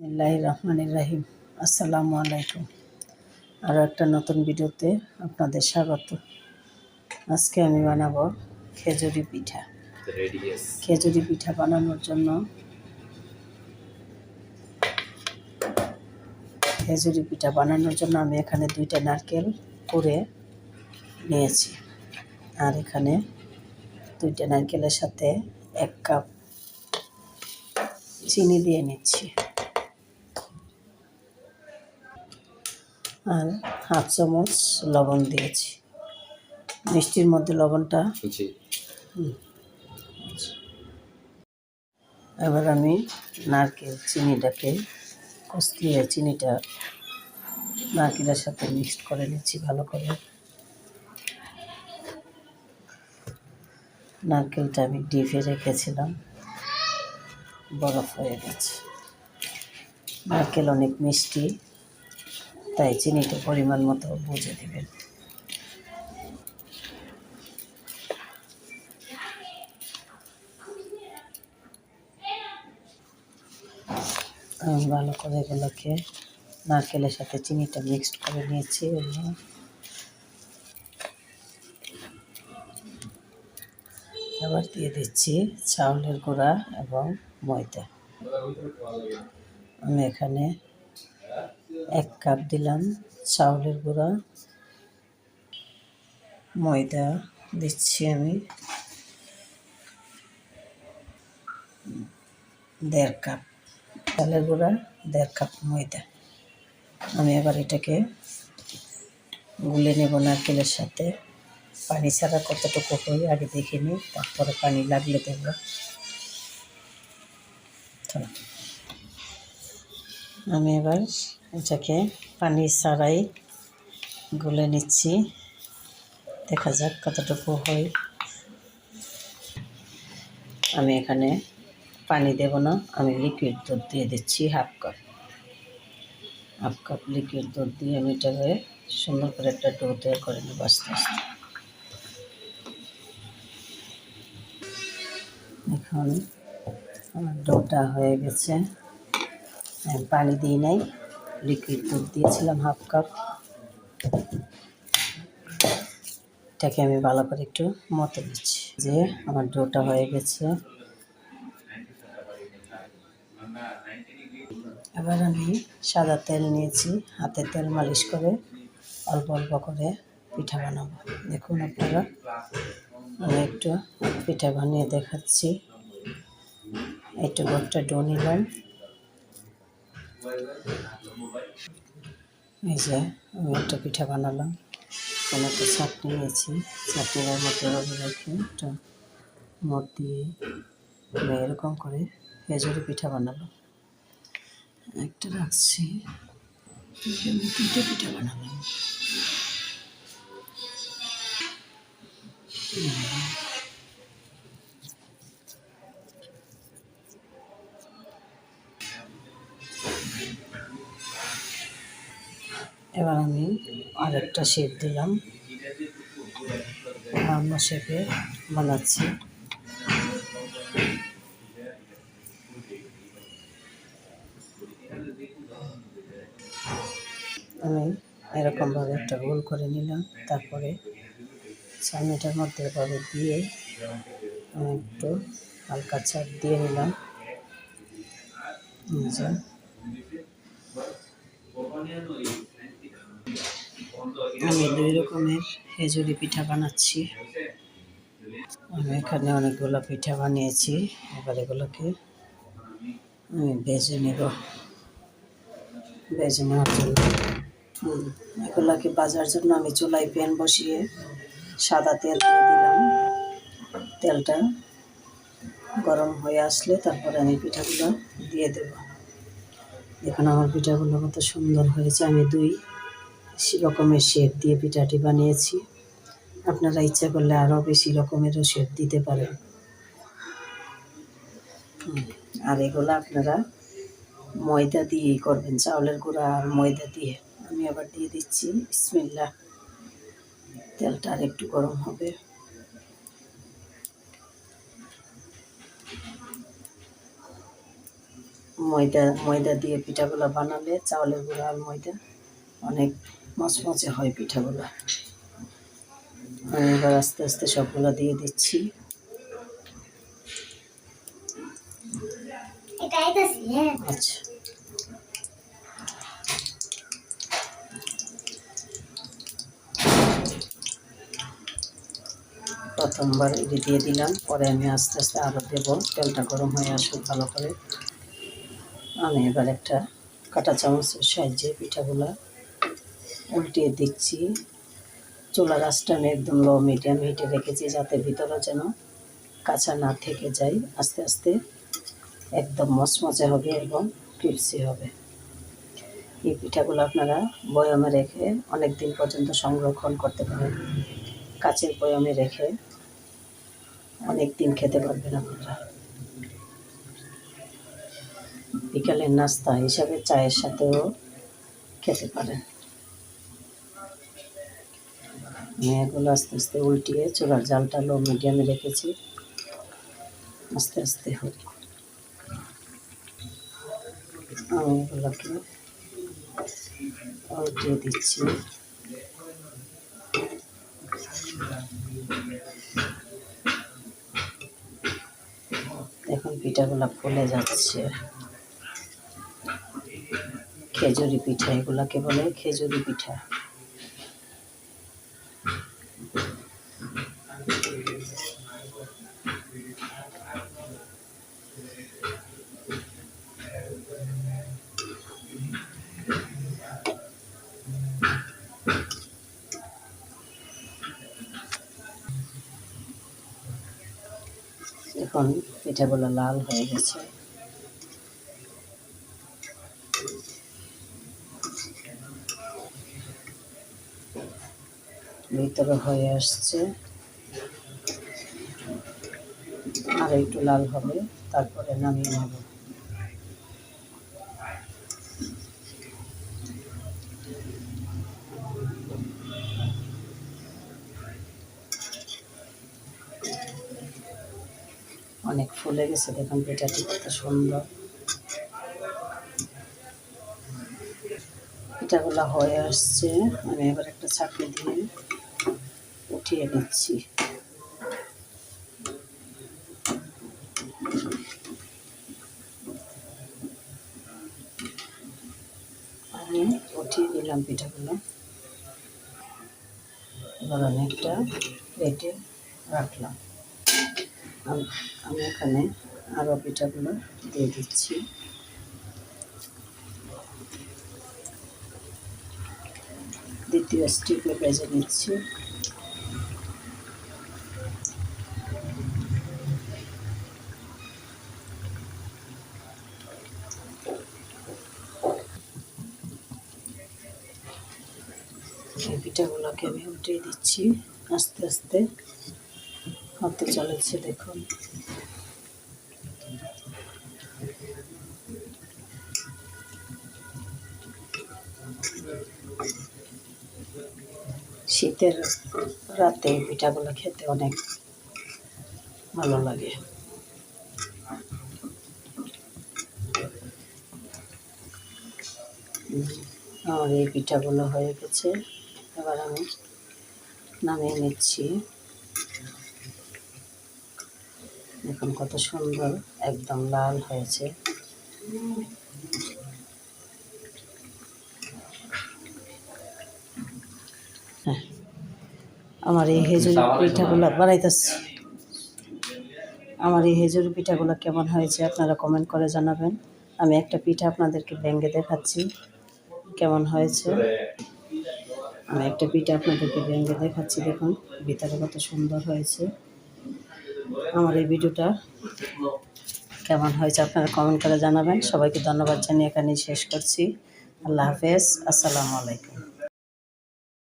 বিসমিল্লাহ রহমান রাহিম। আসসালামু আলাইকুম। আরও একটা নতুন ভিডিওতে আপনাদের স্বাগত। আজকে আমি বানাবো খেজুরি পিঠা। খেজুরি পিঠা বানানোর জন্য খেজুরি পিঠা বানানোর জন্য আমি এখানে দুইটা নারকেল করে নিয়েছি। আর এখানে দুইটা নারকেলের সাথে এক কাপ চিনি দিয়ে নিচ্ছি। আর হাফ চামচ লবণ দিয়েছি। মিষ্টির মধ্যে লবণটা। এবার আমি নারকেল চিনিটাকে কষিয়ে চিনিটা নারকেলের সাথে মিক্সড করে নিচ্ছি ভালো করে। নারকেলটা আমি ডিপে রেখেছিলাম বরফ হয়ে গেছে। নারকেল অনেক মিষ্টি। তাই চিনিটা পরিমাণ মতো বুঝে দেবেন। আমি ভালো করে এগুলোকে নারকেলের সাথে চিনিটা মিক্সড করে নিয়েছি এবার দিয়ে দিচ্ছি চাউলের গুঁড়া এবং ময়দা। আমি এখানে এক কাপ দিলাম চাউলের গুঁড়া। ময়দা দিচ্ছি আমি। দেড় কাপ চালের গুঁড়া, দেড় কাপ ময়দা। আমি এবার এটাকে গুলে নেব নারকেলের সাথে। পানি ছাড়া কতটুকু হয় আগে দেখে নিই, তারপরে পানি লাগলে দেব। আমি এবার এটাকে পানি ছাড়াই গুলে নিচ্ছি। দেখা যাক কতটুকু হয়। আমি এখানে পানি দেব না, আমি লিকুইড দুধ দিয়ে দিচ্ছি half cup half cup liquid দুধ দিয়ে আমি এটাকে সুন্দর করে একটা ডো তৈরি করে নেব আস্তে আস্তে। এখন আমার ডোটা হয়ে গেছে। পানি দিই নাই লিকুইড দুধ দিয়েছিলাম হাফ কাপ এটাকে আমি ভালো করে একটু মতে দিচ্ছি, যে আমার ডোটা হয়ে গেছে। এবার আমি সাদা তেল নিয়েছি, হাতে তেল মালিশ করে অল্প অল্প করে পিঠা বানাবো। দেখুন আপনারা, আমি একটু পিঠা বানিয়ে দেখাচ্ছি। একটু একটা ডো নিলাম। এই যে, আমি একটা পিঠা বানালাম। কোনো একটা চাটনি নিয়েছি চাটনির মধ্যে রবি একটা মদ দিয়ে এরকম করে খেজুরি পিঠা বানালাম। একটা রাখছি তিনটে পিঠা বানালাম। এবার আমি আরেকটা শেপ দিলাম। অন্য শেপে বানাচ্ছি। আমি এরকমভাবে একটা গোল করে নিলাম, তারপরে চাটনিটার মধ্যে এভাবে দিয়ে আমি একটু হালকা চাপ দিয়ে নিলাম। যে। আমি দুই রকমের খেজুরি পিঠা বানাচ্ছি। আমি এখানে অনেকগুলো পিঠা বানিয়েছি। এবার এগুলোকে আমি ভেজে নেব। ভেজে নেওয়ার জন্য। এগুলোকে বাজার জন্য আমি চুলায় প্যান বসিয়ে সাদা তেল দিয়ে দিলাম। তেলটা গরম হয়ে আসলে তারপরে আমি পিঠাগুলো দিয়ে দেব। দেখুন আমার পিঠাগুলো কত সুন্দর হয়েছে। আমি দুই রকমের শেপ দিয়ে পিঠাটি বানিয়েছি। আপনারা ইচ্ছা করলে আরও বেশি রকমেরও শেপ দিতে পারেন। আর এগুলো আপনারা ময়দা দিয়েই করবেন, চাউলের গুঁড়া আর ময়দা দিয়ে। আমি আবার দিয়ে দিচ্ছি বিসমিল্লা তেলটা আর একটু গরম হবে। ময়দা ময়দা দিয়ে পিঠাগুলো বানালে চাউলের গুঁড়া আর ময়দা অনেক মচমচে হয় পিঠাগুলো। আমি এবার আস্তে আস্তে সবগুলো দিয়ে দিচ্ছি। হ্যাঁ। আচ্ছা। প্রথমবার এটা দিয়ে দিলাম পরে আমি আস্তে আস্তে আরও দেবো। তেলটা গরম হয়ে আসুক ভালো করে। আমি এবার একটা কাঁটা চামচের সাহায্যে পিঠাগুলা উল্টিয়ে দিচ্ছি। চুলার আঁচটা আমি একদম লো, মিডিয়াম হিটে রেখেছি যাতে ভিতরে যেন কাঁচা না থেকে যায়। আস্তে আস্তে একদম মচমচে হবে এবং ক্রিপসি হবে। এই পিঠাগুলো আপনারা বয়ামে রেখে অনেক দিন পর্যন্ত সংরক্ষণ করতে পারেন। কাচের বয়ামে রেখে অনেক দিন খেতে পারবেন আপনারা। বিকালের নাস্তা হিসাবে চায়ের সাথেও খেতে পারেন। আমি এগুলো আস্তে আস্তে উল্টিয়ে চুলার জালটা লো মিডিয়ামে রেখেছি। আস্তে আস্তে হোক আমি এগুলোকে উল্টিয়ে দিচ্ছি। এখন পিঠাগুলো ফুলে যাচ্ছে। খেজুরি পিঠা, এগুলাকে বলে খেজুরি পিঠা। এখন পিঠাগুলো লাল হয়ে গেছে। ভিতরে হয়ে আসছে। আর একটু লাল হবে, তারপরে নামিয়ে নেব। অনেক ফুলে গেছে, দেখুন পিঠাটি কত সুন্দর। পিঠাগুলো হয়ে আসছে, আমি এবার একটা ছাঁকনি দিয়ে উঠিয়ে নিচ্ছি। আমি উঠিয়ে নিলাম পিঠাগুলো। এবার একটা প্লেটে রাখলাম। আম- এখানে আরও পিঠাগুলো দিয়ে দিচ্ছি। দ্বিতীয় স্টিপে ভেজে নিচ্ছি। পিঠাগুলোকে আমি উঠিয়ে দিচ্ছি আস্তে আস্তে। হতে চলেছে, দেখুন। শীতের রাতে পিঠাগুলো খেতে অনেক ভালো লাগে। আমার এই পিঠাগুলো হয়ে গেছে। এবার আমি নামিয়ে নিচ্ছি। দেখুন কত সুন্দর, একদম লাল হয়েছে। হ্যাঁ আমার এই হেজুরি পিঠাগুলো বানাইতেছি। আমার এই হেজুর পিঠাগুলো কেমন হয়েছে আপনারা কমেন্ট করে জানাবেন। আমি একটা পিঠা আপনাদেরকে ভেঙে দেখাচ্ছি, কেমন হয়েছে। আমি একটা পিঠা আপনাদেরকে ভেঙে দেখাচ্ছি, দেখুন, ভিতরে কত সুন্দর হয়েছে। আমার এই ভিডিওটা কেমন হয়েছে আপনারা কমেন্ট করে জানাবেন। সবাইকে ধন্যবাদ জানিয়ে এখানেই শেষ করছি। আল্লাহ হাফেজ। আসসালামু আলাইকুম।